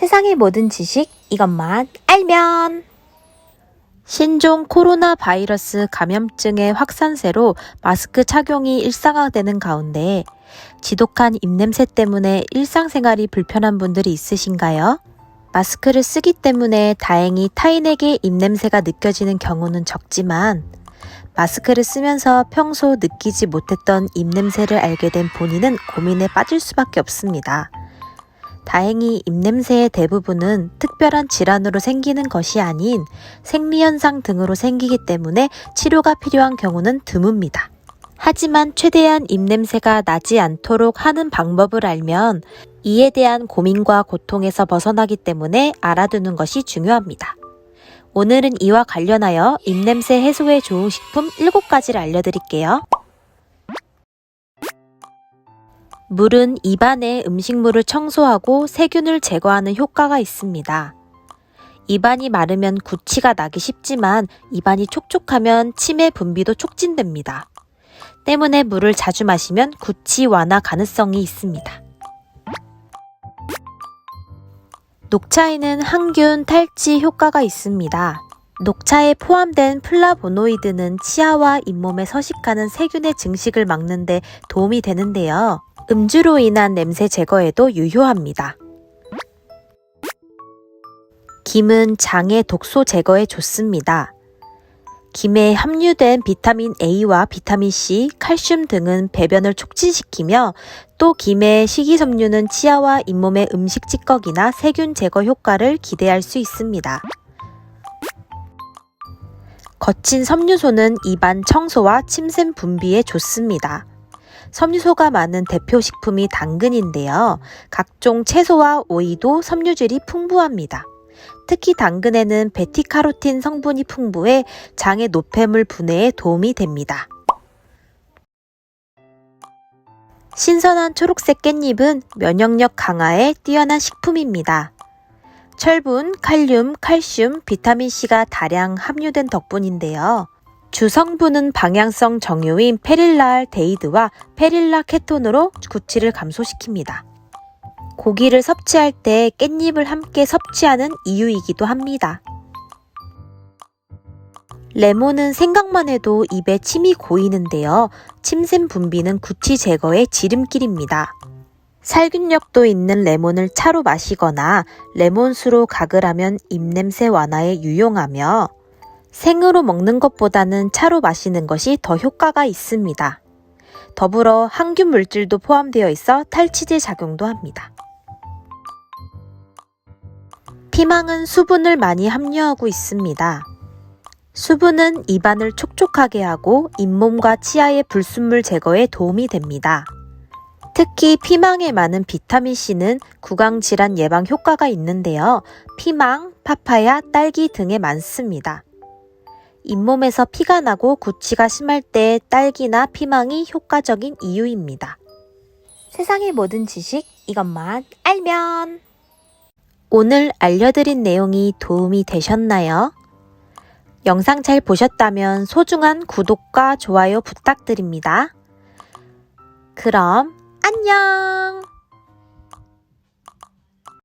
세상의 모든 지식 이것만 알면 신종 코로나 바이러스 감염증의 확산세로 마스크 착용이 일상화되는 가운데 지독한 입냄새 때문에 일상생활이 불편한 분들이 있으신가요? 마스크를 쓰기 때문에 다행히 타인에게 입냄새가 느껴지는 경우는 적지만 마스크를 쓰면서 평소 느끼지 못했던 입냄새를 알게 된 본인은 고민에 빠질 수밖에 없습니다. 다행히 입냄새의 대부분은 특별한 질환으로 생기는 것이 아닌 생리현상 등으로 생기기 때문에 치료가 필요한 경우는 드뭅니다. 하지만 최대한 입냄새가 나지 않도록 하는 방법을 알면 이에 대한 고민과 고통에서 벗어나기 때문에 알아두는 것이 중요합니다. 오늘은 이와 관련하여 입냄새 해소에 좋은 식품 7가지를 알려드릴게요. 물은 입안의 음식물을 청소하고 세균을 제거하는 효과가 있습니다. 입안이 마르면 구취가 나기 쉽지만 입안이 촉촉하면 치매 분비도 촉진됩니다. 때문에 물을 자주 마시면 구취 완화 가능성이 있습니다. 녹차에는 항균 탈취 효과가 있습니다. 녹차에 포함된 플라보노이드는 치아와 잇몸에 서식하는 세균의 증식을 막는 데 도움이 되는데요. 음주로 인한 냄새 제거에도 유효합니다. 김은 장의 독소 제거에 좋습니다. 김에 함유된 비타민 A와 비타민 C, 칼슘 등은 배변을 촉진시키며 또 김의 식이섬유는 치아와 잇몸의 음식 찌꺼기나 세균 제거 효과를 기대할 수 있습니다. 거친 섬유소는 입안 청소와 침샘 분비에 좋습니다. 섬유소가 많은 대표 식품이 당근인데요. 각종 채소와 오이도 섬유질이 풍부합니다. 특히 당근에는 베티카로틴 성분이 풍부해 장의 노폐물 분해에 도움이 됩니다. 신선한 초록색 깻잎은 면역력 강화에 뛰어난 식품입니다. 철분, 칼륨, 칼슘, 비타민C가 다량 함유된 덕분인데요. 주성분은 방향성 정효인 페릴랄 데이드와 페릴라 케톤으로 구취를 감소시킵니다. 고기를 섭취할 때 깻잎을 함께 섭취하는 이유이기도 합니다. 레몬은 생각만 해도 입에 침이 고이는데요. 침샘 분비는 구취 제거의 지름길입니다. 살균력도 있는 레몬을 차로 마시거나 레몬수로 각을 하면 입냄새 완화에 유용하며 생으로 먹는 것보다는 차로 마시는 것이 더 효과가 있습니다. 더불어 항균 물질도 포함되어 있어 탈취제 작용도 합니다. 피망은 수분을 많이 함유하고 있습니다. 수분은 입안을 촉촉하게 하고 잇몸과 치아의 불순물 제거에 도움이 됩니다. 특히 피망에 많은 비타민C는 구강질환 예방 효과가 있는데요. 피망, 파파야, 딸기 등에 많습니다. 잇몸에서 피가 나고 구취가 심할 때 딸기나 피망이 효과적인 이유입니다. 세상의 모든 지식 이것만 알면 오늘 알려드린 내용이 도움이 되셨나요? 영상 잘 보셨다면 소중한 구독과 좋아요 부탁드립니다. 그럼 안녕!